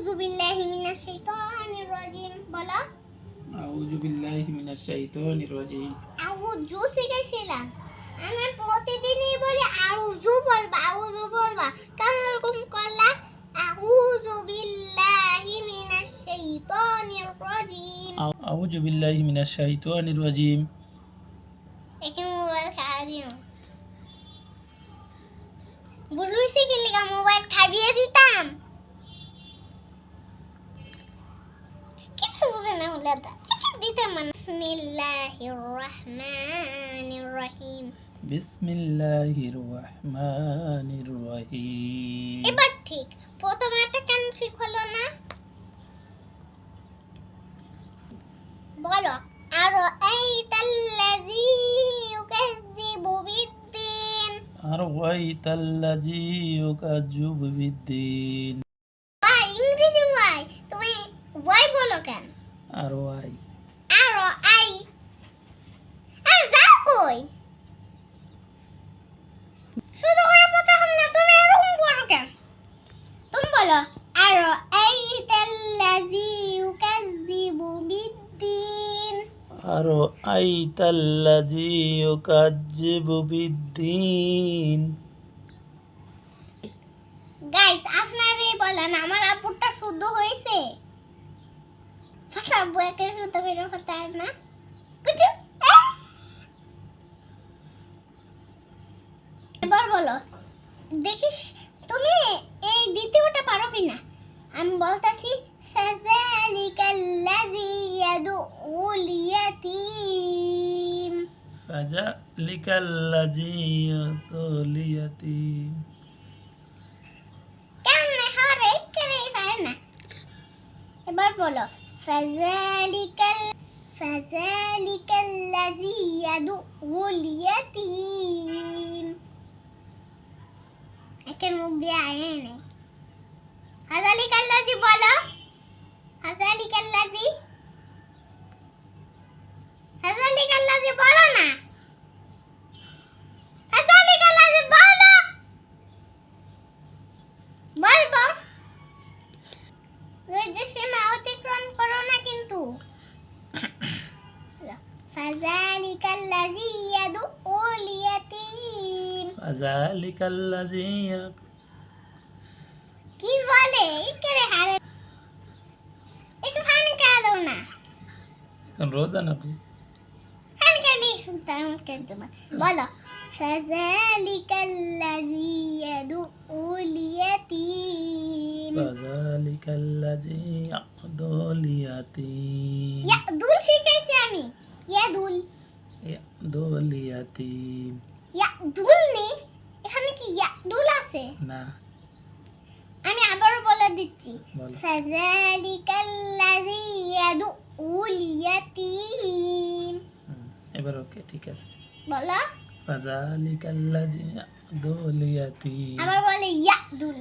আউযু বিল্লাহি মিনাশ শাইতানির রাজিম বলো। আউযু বিল্লাহি মিনাশ শাইতানির রাজিম। আউযু শিখাইছিলাম আমি প্রতিদিনই বলি আউযু বলবা আউযু বলবা। কেন এরকম করলা? আউযু বিল্লাহি মিনাশ শাইতানির রাজিম। আউ- আউযু বিল্লাহি মিনাশ শাইতানির রাজিম। এখানে মোবাইল খাওয়া দিও। বুলু শিখিলি কা মোবাইল খাবিয়ে দিতাম। বুঝে না হলে দা দিতাম মানে বিসমিল্লাহির রহমানির রহিম বিসমিল্লাহির রহমানির রহিম এবার ঠিক প্রথমে একটা কেন ঠিক হলো না? বলো আরও এই ইউকাযযিবু বিদ্দিন। আর ওয়াইতাল্লাজি ইউকাযযিবু বিদ্দিন। ভাই ইংরেজি ভাই তুমি বই বলো কেন? আর ওয়াই আরও আই আর যাও কই শুধু করে প্রথম না তুমি এরকম করো কেন? তুমি বলো আরও আই তাল্লাজি ইউকাযযিবু বিদ্দিন। আর আইতাল্লাজি ইউকাযযিবু বিদ্দিন। গাইস আপনারই বলেন আমার আপুরটা শুদ্ধ হয়েছে? একে করে না এবার বলো দেখিস তুমি এই দ্বিতীয়টা পারো কিনা আমি বলতাছি সাজালিকাল্লাজি ইয়াদুল ইয়াতীম ফাজালিকাল্লাজি ইয়াতুল ইয়াতীম কেমনে হারে কেনে পারে না এবার বলো فذلك فذلك الذي يدعو اليتيم. لكن مبيع عيني فذلك الذي بلا فذلك الذي ফাজালিকাল্লাজি ইয়াদুল ইয়াতীম ফাজালিকাল্লাজি ইয়া- কি বলে কেরে হারে একটু ফান কালো না এখন রোজা নাকি ফান কালি তাম করতে বলো ফাজালিকাল্লাজি ইয়াদুল ইয়াতীম ফাজালিকাল্লাজি ইয়াদুল ইয়াতীম ইয়াদুল শিখাইছি আমি ইয়াদুল ইয়াদুল ইয়াতীম ইয়াদুল নেই এখানে কি ইয়াদুল আছে? না। আমি আবারও বলে দিচ্ছি। ফাযালিকাল্লাযী ইয়াদুল ইয়াতীম এবার ওকে ঠিক আছে। বলো। ফাজালিকাল্লাজি ইয়াদুল ইয়াতীম আবার বলে ইয়াদুল।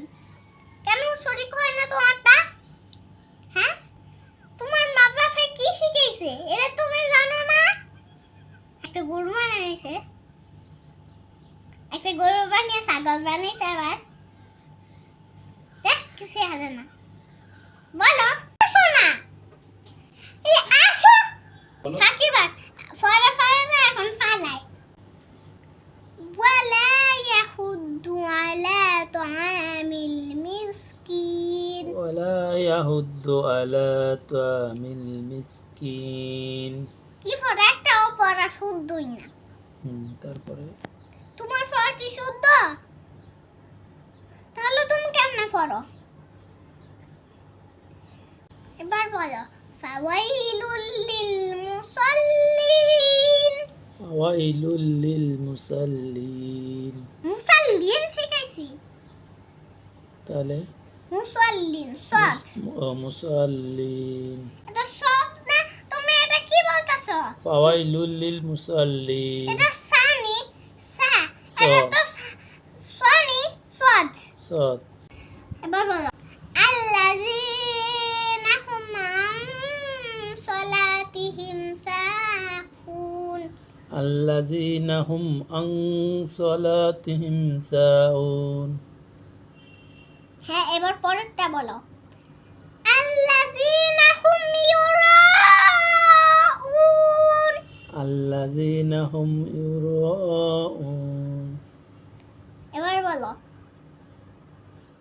কেন শরীক হয় না তোমারটা? হ্যাঁ তোমার মা বাবা কি শিখাইছে এটা তুমি জানো না একটা গরু বানিয়েছে একটা গরু বানিয়ে ছাগল বানিয়েছে আবার দেখ কিছু হারে না বলো আসো না এই আসো বলো। ফাঁকি বাস ফরা ফরা না এখন ফালাই ولا يحض على طعام المسكين ولا يهد على طعام المسكين কি ফরা একটাও পড়া শুদ্ধই না তারপরে? তোমার ফর কি শুদ্ধ? তাহলে তুমি কেমনে ফর এবার বলো ফাওয়াইলুল লিল মুসাল্লিন। ফাওয়াইলুল লিল মুসাল্লিন। মুসাল্লিন শিখাইছি। তাহলে? মুসাল্লিন সৎ। মুসাল্লিন। এটা ফাওয়াইলুল লিল মুসাল্লিন এটা সানি সা এটা তো সনি সদ। সদ। এবার বলো। আল্লাযীনা হুম সালাতিহিম সাহুন। আল্লাযীনা হুম আন সালাতিহিম সাহুন। হ্যাঁ এবার পরেরটা বলো। আল্লাযীনা হুম ইউরা هم يراءون এবার বলো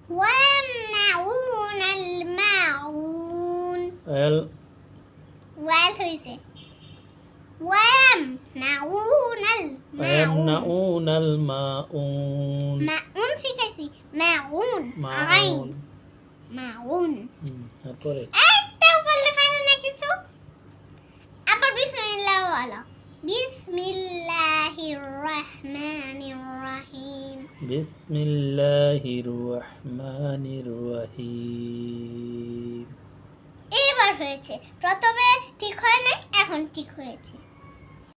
ويمنعون الماعون ال ওয়াল হয়েছে ويمنعون الماعون ويمنعون الماعون মাউন শিখাইছি মাউন আইন মাউন মাউন হুম, তারপরে একটা বলতে পারো না কিছু আবার বিসমিল্লাহ বলো বিসমিল্লাহির রহমানির রহিম বিসমিল্লাহির রহমানির রহিম এবার হয়েছে। প্রথমে ঠিক হয় না এখন ঠিক হয়েছে।